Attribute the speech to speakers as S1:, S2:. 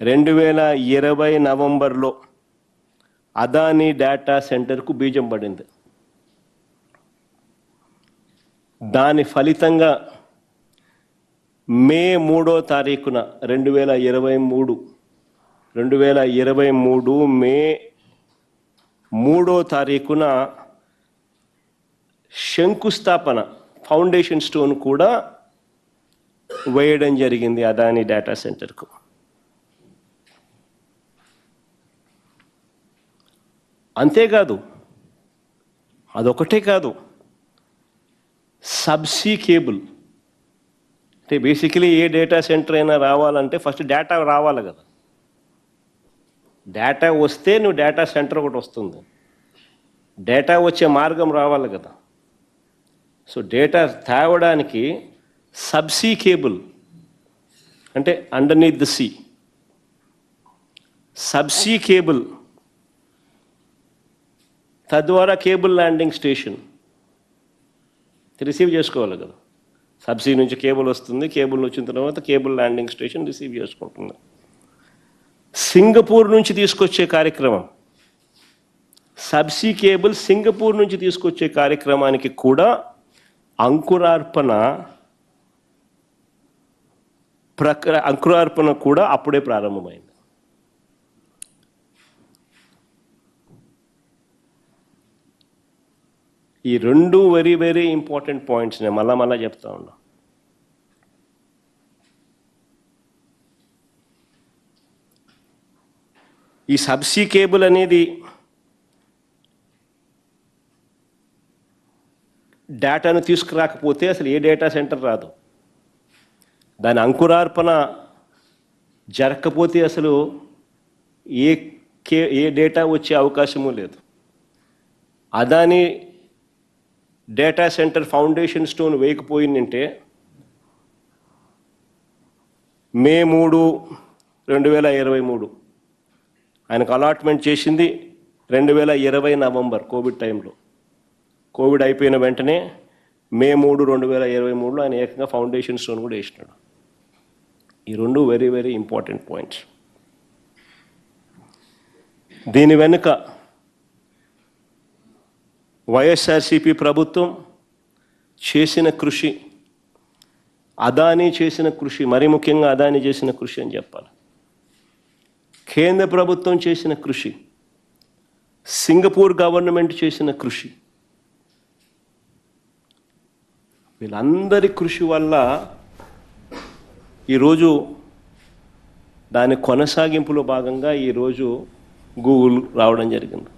S1: రెండు వేల ఇరవై నవంబర్లో అదానీ డేటా సెంటర్కు బీజం పడింది. దాని ఫలితంగా మే మూడో తారీఖున రెండు వేల ఇరవై మూడు రెండు వేల ఇరవై మూడు మే మూడో తారీఖున శంకుస్థాపన ఫౌండేషన్ స్టోన్ కూడా వేయడం జరిగింది అదాని డేటా సెంటర్కు. అంతేకాదు అదొకటే కాదు సబ్సీ కేబుల్ అంటే బేసికలీ ఏ డేటా సెంటర్ అయినా రావాలంటే ఫస్ట్ డేటా రావాలి కదా. డేటా వస్తే నువ్వు డేటా సెంటర్ ఒకటి వస్తుంది. డేటా వచ్చే మార్గం రావాలి కదా. సో డేటా తేవడానికి సబ్సీ కేబుల్ అంటే underneath the sea subsea cable తద్వారా కేబుల్ ల్యాండింగ్ స్టేషన్. రిసీవ్ చేసుకోవాలి కదా. సబ్సీ నుంచి కేబుల్ వస్తుంది కేబుల్ వచ్చిన తర్వాత కేబుల్ ల్యాండింగ్ స్టేషన్ రిసీవ్ చేసుకుంటుంది. సింగపూర్ నుంచి తీసుకొచ్చే కార్యక్రమం. సబ్సీ కేబుల్ సింగపూర్ నుంచి తీసుకొచ్చే కార్యక్రమానికి కూడా అంకురార్పణ ప్రక్ర అంకురార్పణ కూడా అప్పుడే ప్రారంభమైంది. ఈ రెండు వెరీ వెరీ ఇంపార్టెంట్ పాయింట్స్ నేను మళ్ళా మళ్ళా చెప్తా ఉన్నా. ఈ సబ్సీ కేబుల్ అనేది డేటాను తీసుకురాకపోతే అసలు ఏ డేటా సెంటర్ రాదు. దాని అంకురార్పణ జరగకపోతే అసలు ఏ కే ఏ డేటా వచ్చే అవకాశము లేదు. Adani data centre foundation stone వేయకపోయిందంటే May మూడు రెండు వేల ఇరవై మూడు. ఆయనకు అలాట్మెంట్ చేసింది రెండు వేల ఇరవై నవంబర్ కోవిడ్ టైంలో. కోవిడ్ అయిపోయిన వెంటనే మే మూడు రెండు వేల ఇరవై మూడులో ఆయన ఏకంగా ఫౌండేషన్ స్టోన్ కూడా వేసినాడు. ఈ రెండు వెరీ వెరీ ఇంపార్టెంట్ పాయింట్స్. దీని వెనుక వైఎస్ఆర్సీపీ ప్రభుత్వం చేసిన కృషి అదానీ చేసిన కృషి మరీ ముఖ్యంగా అదానీ చేసిన కృషి అని చెప్పాలి. కేంద్ర ప్రభుత్వం చేసిన కృషి సింగపూర్ గవర్నమెంట్ చేసిన కృషి వీళ్ళందరి కృషి వల్ల ఈరోజు దాని కొనసాగింపులో భాగంగా ఈరోజు గూగుల్ రావడం జరిగింది.